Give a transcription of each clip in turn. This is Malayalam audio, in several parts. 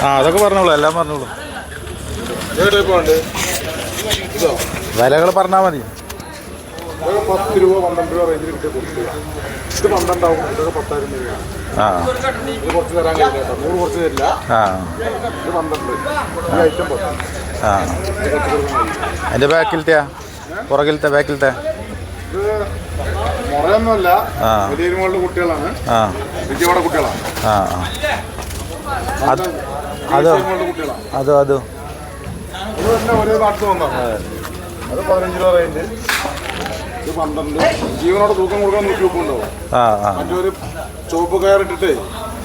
ആ അതൊക്കെ പറഞ്ഞോളൂ എല്ലാം പറഞ്ഞോളൂ. വിലകൾ പറഞ്ഞാൽ മതി. പത്ത് രൂപ പന്ത്രണ്ട് രൂപ റേഞ്ചിൽ കൊടുക്കുക ഇത് കുറച്ച് ഇത് പുറകിലത്തെ ബാക്കിലത്തെ ഇത് കുട്ടികളാണ് കുട്ടികളാണ് ആ. അത് അതോ? അതോ അതോ ഒരേ നാട്ടിൽ വന്നതാണ് അത് പതിനഞ്ച് രൂപ റേഞ്ച്. ഇത് പന്ത്രണ്ട്. ജീവനോട് തൂക്കം കൊടുക്കാൻ നൂറ്റി മുപ്പത് ആ ആ. മറ്റൊരു ചുവപ്പ് കയറിട്ടിട്ട്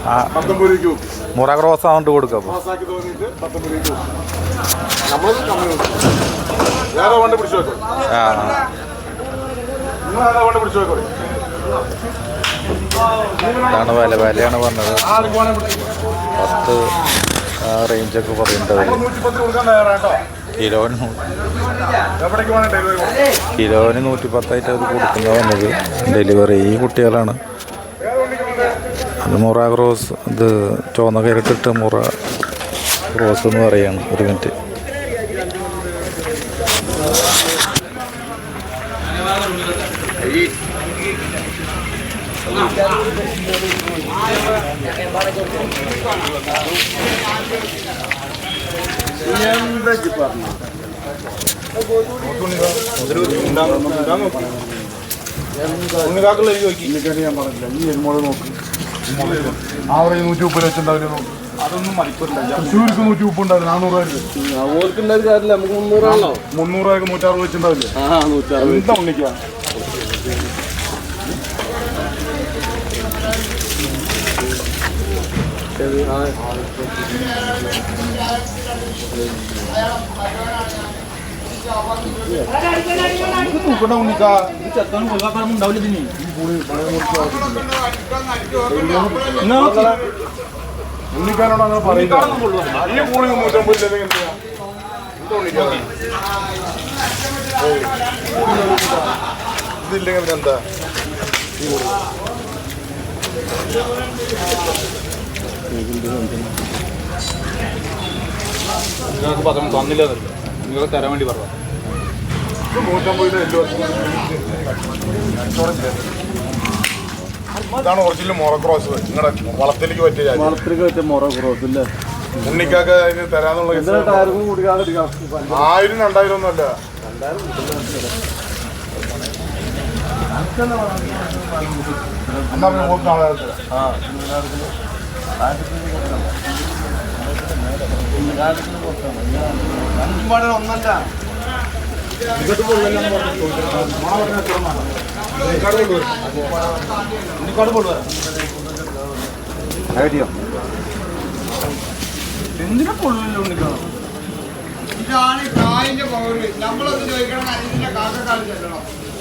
ആ. പത്തൊമ്പത് രൂപയ്ക്ക് വെക്കും. മുറ ക്രോസ് ആണ്ട് കൊടുക്കാം പാസ്സാക്കി തോന്നിയിട്ട് പത്തൊമ്പത് രൂപയ്ക്ക് വെക്കും. കമ്മി വേറെ വേണ്ട പിടിച്ചു വെക്കും. വേണ്ട പിടിച്ചു വെക്കും. അതാണ് വില വിലയാണ് പറഞ്ഞത്. പത്ത് ആ റേഞ്ചൊക്കെ പറയുന്നത് തയ്യാറാട്ടോ കിലോന് കിലോന് നൂറ്റി പത്തായിട്ട് അവർ കൊടുക്കുന്ന വന്നത്. ഡെലിവറി ഈ കുട്ടികളാണ്. അത് മുറ ക്രോസ് ഇത് ചുവന്ന കയറിട്ടിട്ട് മുറ ക്രോസ് എന്ന് പറയാണ്. ഒരു മിനിറ്റ്. ഉണ്ണിക്കാക്കുള്ള ഉണ്ണിക്കാരി ഞാൻ പറഞ്ഞില്ല ഈ എരുമോൾ നോക്ക്. ആവറേജ് നൂറ്റി മുപ്പത് വെച്ചിട്ടുണ്ടാവില്ല നോക്ക് അതൊന്നും മണിക്കൂറില്ല തൃശ്ശൂർക്ക് നൂറ്റി മുപ്പത് ഉണ്ടാവില്ല? നാനൂറ് രൂപ. ഓർക്കുണ്ടായ കാര്യമില്ല. നമുക്ക് മുന്നൂറാണല്ലോ മുന്നൂറ് രൂപയ്ക്ക് നൂറ്ററുപത് വെച്ചിട്ടുണ്ടാവില്ലേ എന്താ ഉണ്ണിക്കാ? എന്തിനാ എന്താ. ഇതില്ലെങ്കിൽ പിന്നെ എന്താ നിങ്ങൾക്ക് പത്രം തന്നില്ല നിങ്ങൾ തരാൻ വേണ്ടി പറഞ്ഞു ഇതാണ് ഒറിജിനൽ മൊറക്രോസ് നിങ്ങളുടെ വളത്തിലേക്ക് പറ്റിയ. വളത്തിലേക്ക് പറ്റിയ മൊറക്രോസ് അല്ലേ? ഉണ്ണിക്കാക്ക് അതിന് തരാന്നുള്ള ആയിരം രണ്ടായിരം ഒന്നും അല്ല. എന്നാ പിന്നെ മൂന്ന് നാളെ തരാം. ഒന്നല്ല എന്തിനാ പൊള്ളില്ല ഉണ്ണിക്കണം ഇതാണ് കായിന്റെ പൗര് നമ്മളൊന്ന് ചോദിക്കണം അനിലിന്റെ കാക്കക്കാലം ചെല്ലണം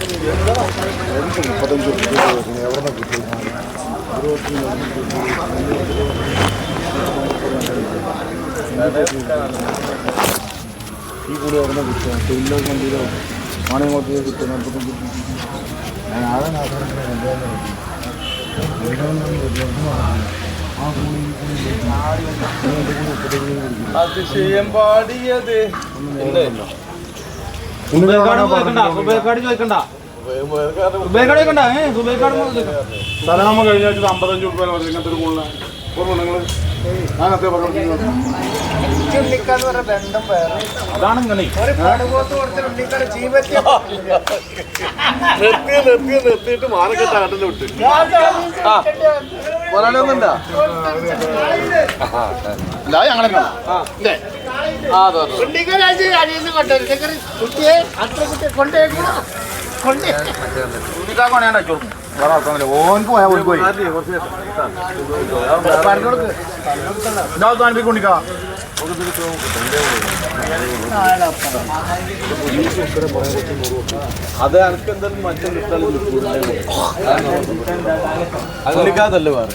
പത്ത് മുപ്പത്തഞ്ച് റുപ്യ എവിടെ കിട്ടും ഈ കൂടി എവിടെ കിട്ടുക തൊഴിലോ വണ്ടിയിലോ ആണെങ്കിൽ കിട്ടും നാൽപ്പത്തഞ്ച് ഞാൻ ആകെ അതിശയം പാടിയത്. സുബേക്കാട് സലാമ കഴിഞ്ഞ ആഴ്ച അമ്പത്തഞ്ച് റുപ്യ മതി ഇങ്ങനത്തെ ഒരു കൂടുതൽ ഓർമ്മ അതാണ് ഇങ്ങനെ. നിർത്തി നിർത്തി നിർത്തിയിട്ട് മാനക്കെട്ട് വിട്ട്. ഉണ്ണിക്കാരാഴ്ച അത് എനിക്ക് എന്തെങ്കിലും മറ്റും അതല്ലേ വേറെ.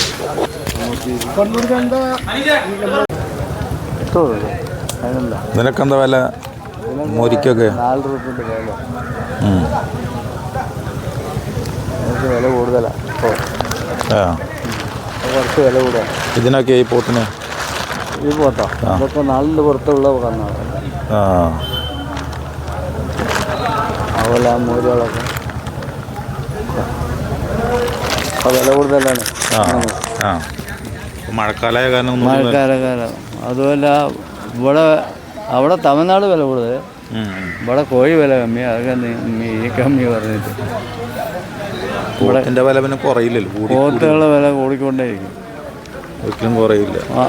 നിനക്കെന്താ വില? മോരിക്കൊക്കെ? വില കൂടുതലാണ് ഇപ്പോൾ ആ. കുറച്ച് വില കൂടുതലാണ് ഇതിനൊക്കെ ഈ പോത്തിന് ഈ പോട്ടോ. അതൊക്കെ നാളിന്റെ പുറത്തുള്ള കന്നാണ് അതുപോലെ ആ മോരുകളൊക്കെ. വില കൂടുതലാണ്. ആ. ആ. മഴക്കാലമായ കാരണം ആ ഇവിടെ അവിടെ തമിഴ്നാട് വില കൂടുതൽ. ഇവിടെ കോഴി വില കമ്മി അതൊക്കെ ഈ കമ്മി പറഞ്ഞിട്ട്. പോത്തിന്റെ വില പിന്നെ കുറയില്ലല്ലോ. പോത്തുകളുടെ വില കൂടിക്കൊണ്ടേയിരിക്കും. ഒരിക്കലും കുറയില്ല. ആ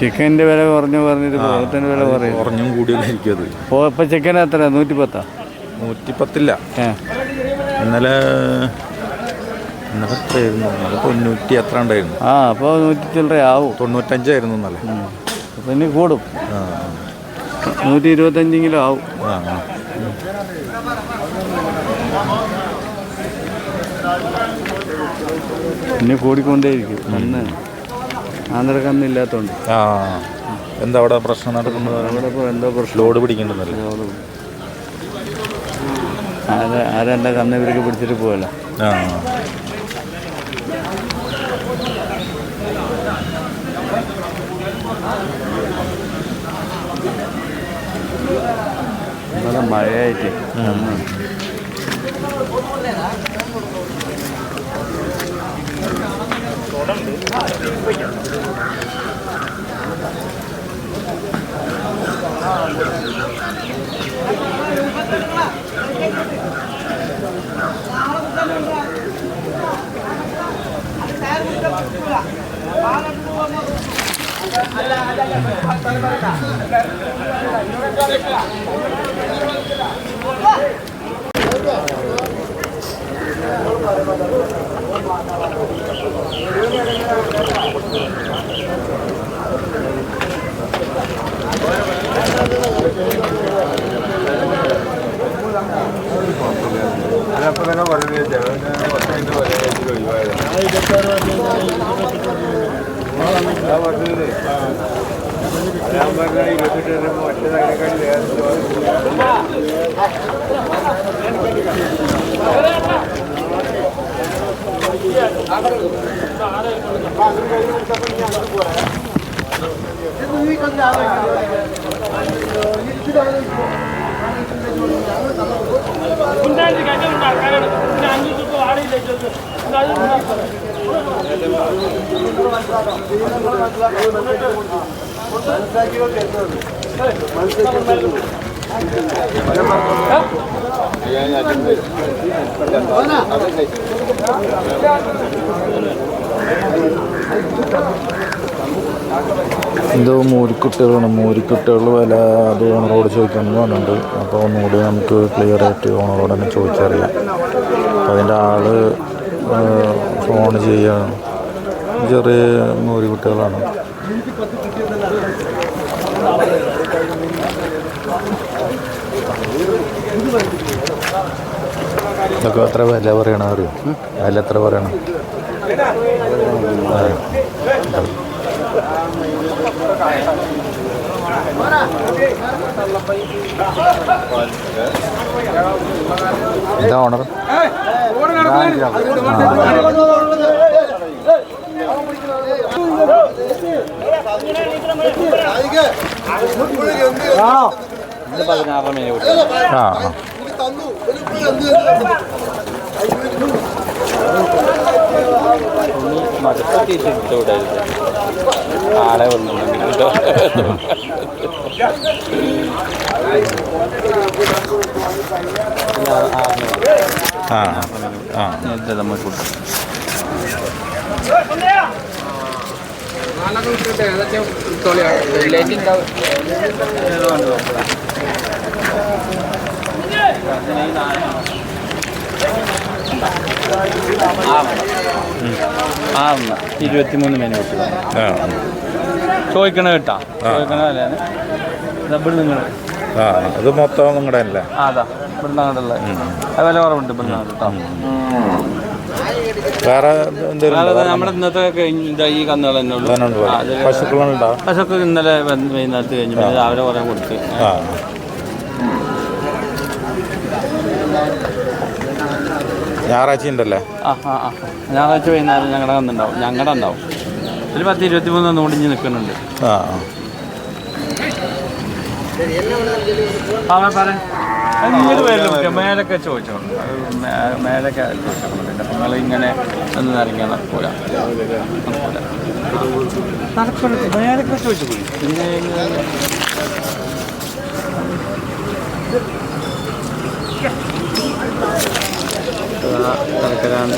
ചിക്കന്റെ വില കുറഞ്ഞു പറഞ്ഞിട്ട് പോത്തിന്റെ വില കുറയും. കുറഞ്ഞും കൂടിയൊക്കെ അത്. ഇപ്പം ചിക്കൻ എത്ര നൂറ്റിപ്പത്താ? നൂറ്റിപ്പത്തില്ല. ഇന്നലെ ഇന്നലെ എത്രയായിരുന്നു? ഇന്നലെ തൊണ്ണൂറ്റി എത്ര ഉണ്ടായിരുന്നു ആ അപ്പോൾ നൂറ്റി ചില്ലറ ആവും തൊണ്ണൂറ്റഞ്ചായിരുന്നു ഇന്നലെ. അപ്പം ഇനി കൂടും. നൂറ്റി ഇരുപത്തഞ്ചെങ്കിലും ആവും. ആ ഇനി കൂടിക്കൊണ്ടേയിരിക്കും. ആന്ധ്രക്കന്നില്ലാത്തതുകൊണ്ട് ആ എന്താ അവിടെ പ്രശ്നം നടക്കുന്നത്? അവിടെ ഇപ്പോൾ എന്തോ പ്രശ്നം? ലോഡ് പിടിക്കേണ്ടതല്ലേ? ആരെ ആരെന്റെ കന്ന് ഇവർക്ക് പിടിച്ചിട്ട് പോകല്ല ആ. ഇവിടെ മഴയായിട്ട് കന്ന് അതിനപ്പം തന്നെ പറയുന്നത് പത്ത് മിനിറ്റ് പറയാൻ ഒഴിവായത് ഞാൻ പറഞ്ഞത് ഞാൻ പറഞ്ഞ ഇരുപത്തെട്ട് മറ്റേതിനെക്കാട്ടി വേറെ എന്തോ മൂരിക്കുട്ടികളാണ്. മൂരിക്കുട്ടികൾ വില അത് ഓണറോട് ചോദിക്കാമെന്ന് പറഞ്ഞിട്ടുണ്ട്. അപ്പോൾ ഒന്നുകൂടി നമുക്ക് ക്ലിയർ ആയിട്ട് ഓണറോട് തന്നെ ചോദിച്ചറിയാം. അപ്പോൾ അതിന്റെ ആൾ ഫോൺ ചെയ്യാണ് ചെറിയ മൂരിക്കുട്ടികളാണ്. ഇതൊക്കെ എത്ര വില പറയണ അറിയോ? വില എത്ര പറയണം. ഇതാ ഓണർ. ആ ആ ആളെ വന്നിട്ടുണ്ടെങ്കിൽ കേട്ടോ ആ ആ നേരത്തെ നമ്മൾ ഫുഡ് ഇരുപത്തിമൂന്ന് മെനു കിട്ടുക ആ ചോദിക്കണ കേട്ടാ. ചോദിക്കണ അല്ലേ ഇവിടെ നിങ്ങൾ ആ അത് മൊത്തം നിങ്ങളുടെ അല്ലേ? അതാ ഇവിടെ അങ്ങോട്ടുള്ള. അത് വില കുറവുണ്ട് ഇവിടെ കേട്ടോ. വേറെ എന്തെങ്കിലും നമ്മുടെ ഇന്നത്തെ കഴിഞ്ഞ് ഈ കന്നുകൾ തന്നെ ഉള്ളൂ. പശുക്കളുണ്ടോ പശുക്ക് ഇന്നലെ വൈകുന്നേരത്ത് കഴിഞ്ഞു പിന്നെ രാവിലെ കുറേ കൊടുത്ത്. ഞായറാഴ്ച ഉണ്ടല്ലേ? ആ ആ ആ. ഞായറാഴ്ച വൈകുന്നേരം ഞങ്ങളുടെ കന്നുണ്ടാവും. ഞങ്ങളുടെ ഉണ്ടാവും. ഒരു പത്ത് ഇരുപത്തി മൂന്ന് ഓടിഞ്ഞ് നിൽക്കുന്നുണ്ട്. ആ ആ. പറ മേലൊക്കെ മേ- മേലൊക്കെ ചോദിച്ചോളൂ പിന്നെ നിങ്ങൾ ഇങ്ങനെ ഒന്ന് ഇറങ്ങിയാൽ നടക്കൂല. പിന്നെ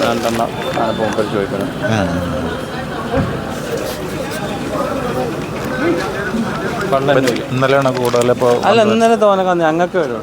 രണ്ടെണ്ണം ആണ് പോകുമ്പോൾ ഇന്നലെയാണ് കൂടുതൽ അല്ല ഇന്നലെ തോന്നൊക്കെ ഞങ്ങൾക്ക് വരുള്ളൂ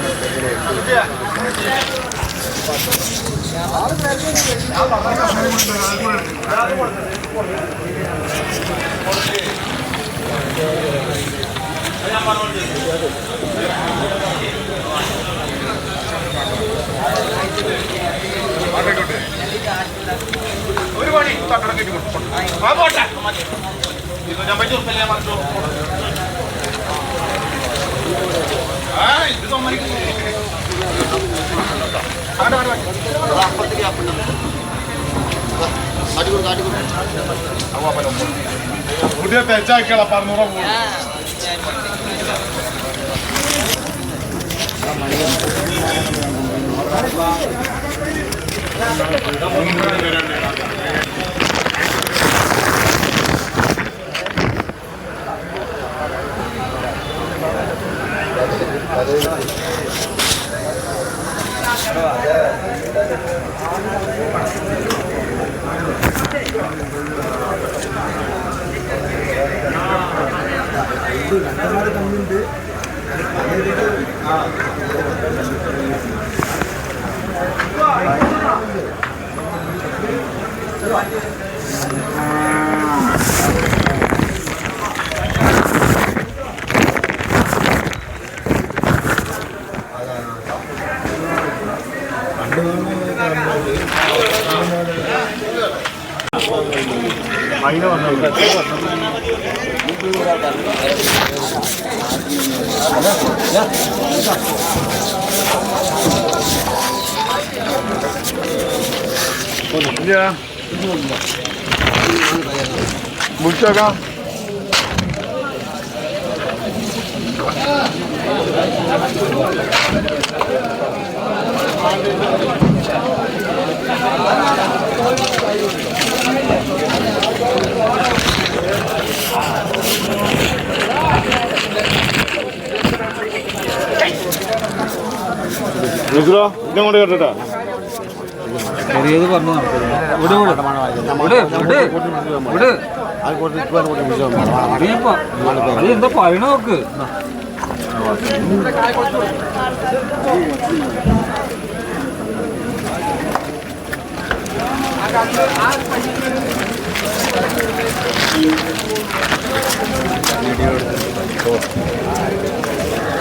ഇന്ന് പണി തന്നെ ആയിരുന്നു ഇന്നലെ രാത്രി ഉള്ളൂ ഇന്ന് രാവിലെ ഉണ്ട് ആ പുതിയ തെച്ചാക്കിയാളാ പറഞ്ഞൂറ പോകും 아. 이제 물자가? ഇതങ്ങോട്ട് കേട്ടോ ചെറിയത് പറഞ്ഞു വിട് വിട്.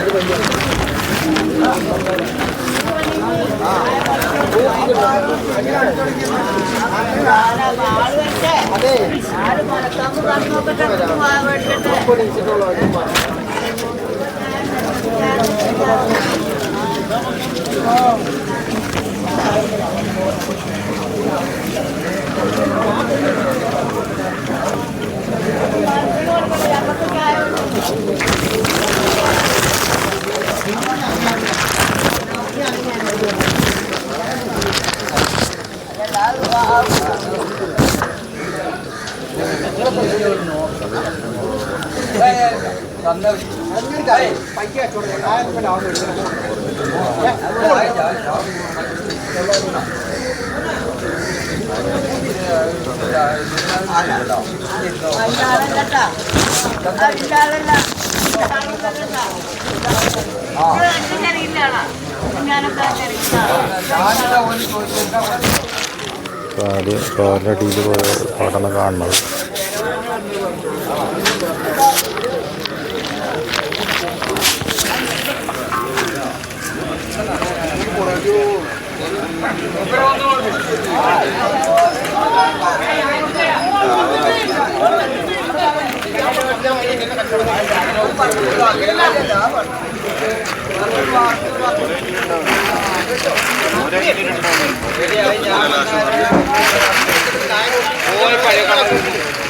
വിട് വിട് എന്താ പറയണ നോക്ക് കാൽ കാലടിയിൽ പഠന കാണുന്നത്. ഓരോ പഴയ കണക്കുണ്ട്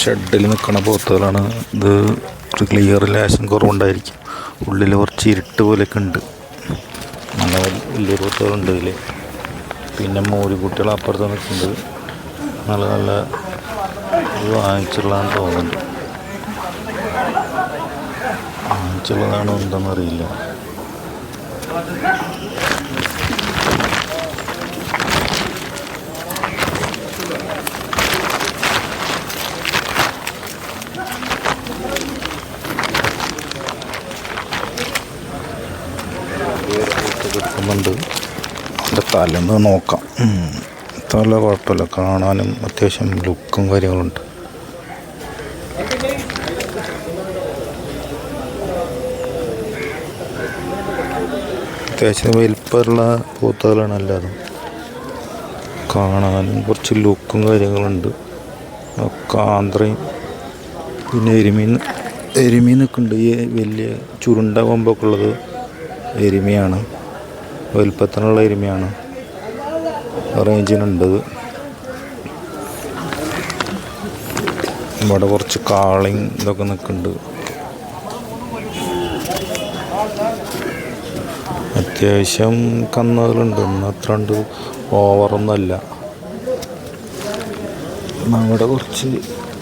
ഷെഡിൽ നിൽക്കണ പോത്തുകളാണ് ഇത് ഒരു ക്ലിയർ ലാശം കുറവുണ്ടായിരിക്കും. ഉള്ളിൽ കുറച്ച് ഇരുട്ട് പോലെയൊക്കെ ഉണ്ട്. വലിയ പോത്തുകളുണ്ട് ഇതിൽ പിന്നെ മോരുകുട്ടികൾ അപ്പുറത്ത് നിൽക്കുന്നുണ്ട് നല്ല നല്ല ഇത് വാങ്ങിച്ചുള്ളതാണെന്ന് തോന്നുന്നുണ്ട്. വാങ്ങിച്ചുള്ളതാണോ എന്താണെന്നറിയില്ല കിടക്കുന്നുണ്ട് അതിന്റെ തലന്ന് നോക്കാം. തല കുഴപ്പമില്ല. കാണാനും അത്യാവശ്യം ലുക്കും കാര്യങ്ങളുണ്ട്. അത്യാവശ്യം വലിപ്പമുള്ള പൂത്തകളാണ് എല്ലാതും. കാണാനും കുറച്ച് ലുക്കും കാര്യങ്ങളുണ്ട്. ഒക്കെ ആന്ധ്രയും പിന്നെ എരുമീൻ എരുമീനൊക്കെ ഉണ്ട് ഈ വലിയ ചുരുണ്ട കൊമ്പൊക്കെ ഉള്ളത് എരുമയാണ്. വലിപ്പത്തിനുള്ള എരുമയാണ്. റേഞ്ചിനുണ്ട് ഇവിടെ കുറച്ച് കാളിങ് ഇതൊക്കെ നിൽക്കുന്നുണ്ട്. അത്യാവശ്യം കന്നുകളുണ്ട് ഇന്ന് അത്ര ഉണ്ട് ഓവറൊന്നുമല്ല. അവിടെ കുറച്ച്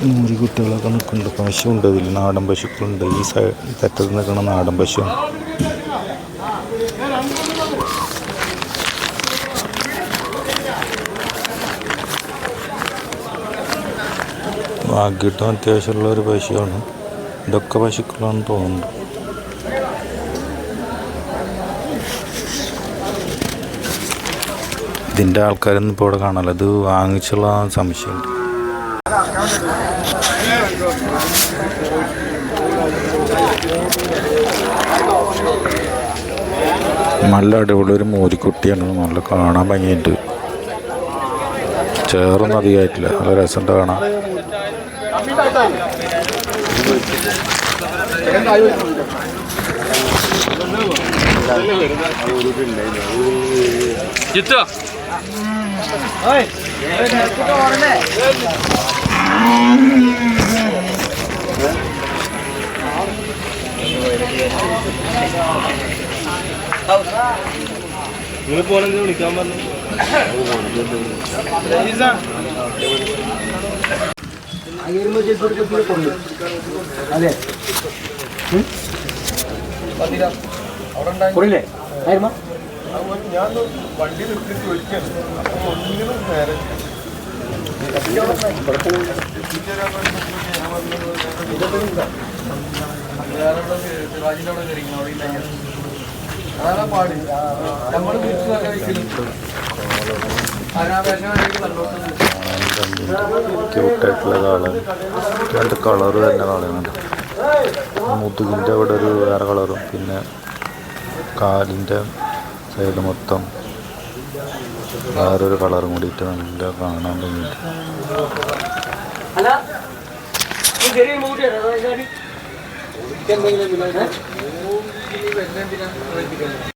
നൂറ് കുട്ടികളൊക്കെ നിൽക്കുന്നുണ്ട്. പശുണ്ട് ഇതിൽ നാടൻ പശുക്കളുണ്ട്. ഈ സൈഡ് തെറ്റത്ത് നിൽക്കുന്ന നാടൻ പശുവാണ്. ഭാഗ്യട്ടും അത്യാവശ്യമുള്ള ഒരു പശുവാണ്. ഇതൊക്കെ പശുക്കളാണെന്ന് തോന്നുന്നു. ഇതിന്റെ ആൾക്കാരൊന്നും ഇപ്പോൾ ഇവിടെ കാണാല്ല ഇത് വാങ്ങിച്ചുള്ള സംശയമുണ്ട്. നല്ല അടിപൊളി ഒരു മോരിക്കുട്ടിയാണ് നല്ല കാണാൻ ഭംഗിയുണ്ട്. ചേറൊന്നും അധികമായിട്ടില്ല. നല്ല രസമുണ്ട് കാണാൻ. ചിത്ത നിങ്ങൾ പോണെന്ന് വിളിക്കാൻ പറഞ്ഞു ജിത്തു ഞാൻ വണ്ടി നിർത്തി ചോദിക്കാണ് അപ്പൊ ഒന്നിനും നേരെ ക്യൂട്ടായിട്ടുള്ള കാളാണ് രണ്ട് കളറ് തന്നെ കാണുന്നുണ്ട്. മുതുകിന്റെ അവിടെ ഒരു വേറെ കളറും പിന്നെ കാലിന്റെ സൈഡ് മൊത്തം വേറൊരു കളറും കൂടിയിട്ട് നല്ല കാണാൻ ഭംഗിയുണ്ട്.